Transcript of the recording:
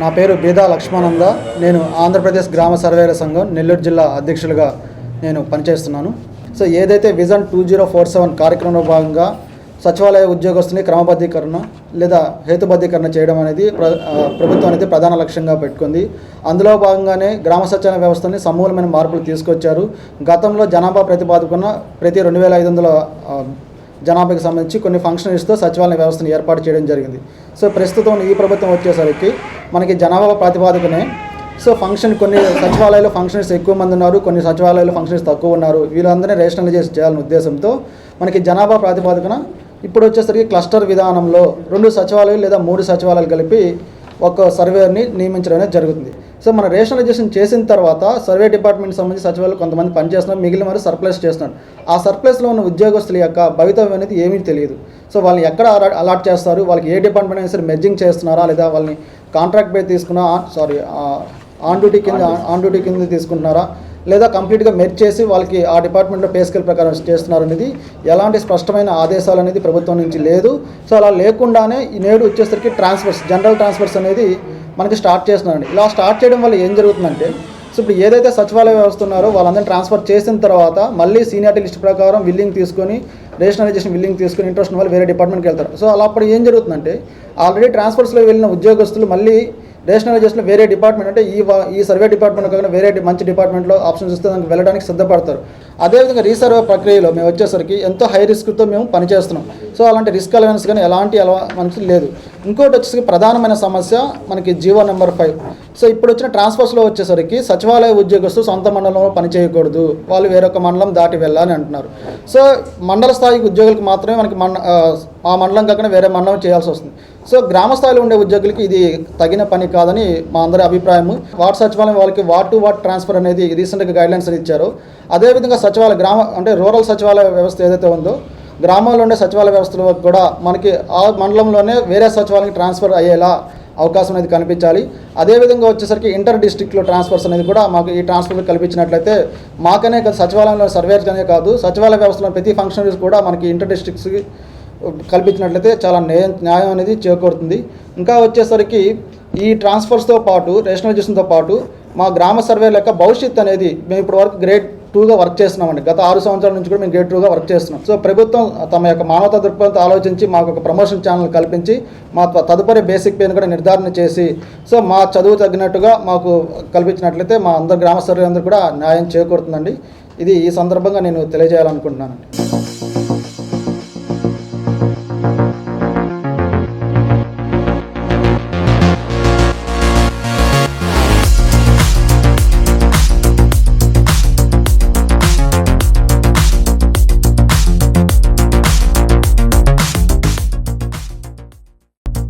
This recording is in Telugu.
నా పేరు బీదా లక్ష్మానంద. నేను ఆంధ్రప్రదేశ్ గ్రామ సర్వేల సంఘం నెల్లూరు జిల్లా అధ్యక్షులుగా నేను పనిచేస్తున్నాను. సో ఏదైతే vision two zero four seven కార్యక్రమంలో భాగంగా సచివాలయ ఉద్యోగస్తుని క్రమబద్ధీకరణ లేదా హేతుబద్ధీకరణ చేయడం అనేది ప్ర ప్రభుత్వం అనేది ప్రధాన లక్ష్యంగా పెట్టుకుంది. అందులో భాగంగానే గ్రామ సచివాలయ వ్యవస్థని సమూలమైన మార్పులు తీసుకొచ్చారు. గతంలో జనాభా ప్రతిపాదకున్న ప్రతి రెండు వేల ఐదు వందల జనాభాకి సంబంధించి కొన్ని ఫంక్షనరీస్తో సచివాలయ వ్యవస్థను ఏర్పాటు చేయడం జరిగింది. సో ప్రస్తుతం ఈ ప్రభుత్వం వచ్చేసరికి మనకి జనాభా ప్రాతిపాదికనే. సో ఫంక్షన్ కొన్ని సచివాలయాలు ఫంక్షనరీస్ ఎక్కువ మంది ఉన్నారు కొన్ని సచివాలయాలు ఫంక్షనరీస్ తక్కువ ఉన్నారు. వీళ్ళందరినీ చేసి చేయాలనే ఉద్దేశంతో మనకి జనాభా ప్రాతిపాదికన ఇప్పుడు వచ్చేసరికి క్లస్టర్ విధానంలో రెండు సచివాలయాలు లేదా మూడు సచివాలయాలు కలిపి ఒక సర్వేని నియమించడం అనేది జరుగుతుంది. సో మన రేషనలైజేషన్ చేసిన తర్వాత సర్వే డిపార్ట్మెంట్ సంబంధించి సచివాలయాలు కొంతమంది పనిచేస్తున్నారు మిగిలిన వారు సర్ప్లస్ చేస్తున్నారు. ఆ సర్ప్లస్లో ఉన్న ఉద్యోగస్తుల యొక్క భవితవ్యం అనేది ఏమీ తెలియదు. సో వాళ్ళని ఎక్కడ అలా- అలాట్ చేస్తారు? వాళ్ళకి ఏ డిపార్ట్మెంట్ అయినా సరే మెర్జింగ్ చేస్తున్నారా? లేదా వాళ్ళని కాంట్రాక్ట్ పే తీసుకున్నా సారీ ఆన్ డ్యూటీ కింద ఆన్ డ్యూటీ కింద తీసుకుంటున్నారా? లేదా కంప్లీట్గా మెర్జ్ చేసి వాళ్ళకి ఆ డిపార్ట్మెంట్లో పే స్కేల్ ప్రకారం చేస్తున్నారు అనేది ఎలాంటి స్పష్టమైన ఆదేశాలు అనేది ప్రభుత్వం నుంచి లేదు. సో అలా లేకుండానే ఈ నేడు వచ్చేసరికి ట్రాన్స్ఫర్స్ జనరల్ ట్రాన్స్ఫర్స్ అనేది మనకి స్టార్ట్ చేస్తున్నారండి. ఇలా స్టార్ట్ చేయడం వల్ల ఏం జరుగుతుందంటే సో ఇప్పుడు ఏదైతే సచివాలయ వ్యవస్థ ఉన్నారో వాళ్ళందరినీ ట్రాన్స్ఫర్ చేసిన తర్వాత మళ్ళీ సీనియారిటీ లిస్ట్ ప్రకారం విల్లింగ్ తీసుకొని రేషనలైజేషన్ విల్లింగ్ తీసుకొని ఇంట్రెస్ట్ వాళ్ళు వేరే డిపార్ట్మెంట్కి వెళ్తారు. సో అలా అప్పుడు ఏం జరుగుతుందంటే ఆల్రెడీ ట్రాన్స్ఫర్స్లో వెళ్ళిన ఉద్యోగస్తులు మళ్ళీ రేషనలైజేషన్లో వేరే డిపార్ట్మెంట్ అంటే ఈ ఈ సర్వే డిపార్ట్మెంట్ కాకుండా వేరే మంచి డిపార్ట్మెంట్లో ఆప్షన్స్ ఇస్తే దానికి వెళ్ళడానికి సిద్ధపడతారు. అదేవిధంగా రీసర్వే ప్రక్రియలో మేము వచ్చేసరికి ఎంతో హై రిస్క్తో మేము పనిచేస్తున్నాం. సో అలాంటి రిస్క్ అలవెన్స్ కానీ ఎలాంటి అలవా మనసు లేదు. ఇంకోటి వచ్చేసి ప్రధానమైన సమస్య మనకి జీవో నెంబర్ ఫైవ్. సో ఇప్పుడు వచ్చిన ట్రాన్స్ఫర్స్లో వచ్చేసరికి సచివాలయ ఉద్యోగస్తులు సొంత మండలంలో పని చేయకూడదు. వాళ్ళు వేరొక మండలం దాటి వెళ్ళాలని అంటున్నారు. సో మండల స్థాయి ఉద్యోగులకు మాత్రమే మనకి మండ ఆ, ఆ మండలం కాకుండా వేరే మండలం చేయాల్సి వస్తుంది. సో గ్రామ స్థాయిలో ఉండే ఉద్యోగులకి ఇది తగిన పని కాదని మా అందరి అభిప్రాయము. వార్డ్ సచివాలయం వాళ్ళకి వార్డ్ టు వార్డ్ ట్రాన్స్ఫర్ అనేది రీసెంట్గా గైడ్లైన్స్ అనేది ఇచ్చారు. అదేవిధంగా సచివాలయ గ్రామ అంటే రూరల్ సచివాలయ వ్యవస్థ ఏదైతే ఉందో గ్రామాల్లో ఉండే సచివాలయ వ్యవస్థలో కూడా మనకి ఆ మండలంలోనే వేరే సచివాలయానికి ట్రాన్స్ఫర్ అయ్యేలా అవకాశం అనేది కనిపించాలి. అదేవిధంగా వచ్చేసరికి ఇంటర్ డిస్ట్రిక్ట్లో ట్రాన్స్ఫర్స్ అనేది కూడా మాకు ఈ ట్రాన్స్ఫర్ కల్పించినట్లయితే మాకనే కాదు సచివాలయంలో సర్వేర్గానే కాదు సచివాలయ వ్యవస్థలో ప్రతి ఫంక్షనరీస్ కూడా మనకి ఇంటర్ డిస్ట్రిక్ట్స్కి కల్పించినట్లయితే చాలా న్యాయం న్యాయం అనేది చేకూరుతుంది. ఇంకా వచ్చేసరికి ఈ ట్రాన్స్ఫర్స్తో పాటు రేషనలైజేషన్తో పాటు మా గ్రామ సర్వే లెక్క భవిష్యత్ అనేది మేము ఇప్పుడు వరకు గ్రేడ్ టూగా వర్క్ చేస్తున్నామండి. గత ఆరు సంవత్సరాల నుంచి కూడా మేము గ్రేడ్ టూగా వర్క్ చేస్తున్నాం. సో ప్రభుత్వం తమ యొక్క మానవతా దృక్పథంతో ఆలోచించి మాకు ఒక ప్రమోషన్ ఛానల్ కల్పించి మా తదుపరి బేసిక్ పేను కూడా నిర్ధారణ చేసి సో మా చదువు తగ్గినట్టుగా మాకు కల్పించినట్లయితే మా అందరు గ్రామ సర్వే అందరూ కూడా న్యాయం చేకూరుతుందండి. ఇది ఈ సందర్భంగా నేను తెలియజేయాలనుకుంటున్నానండి.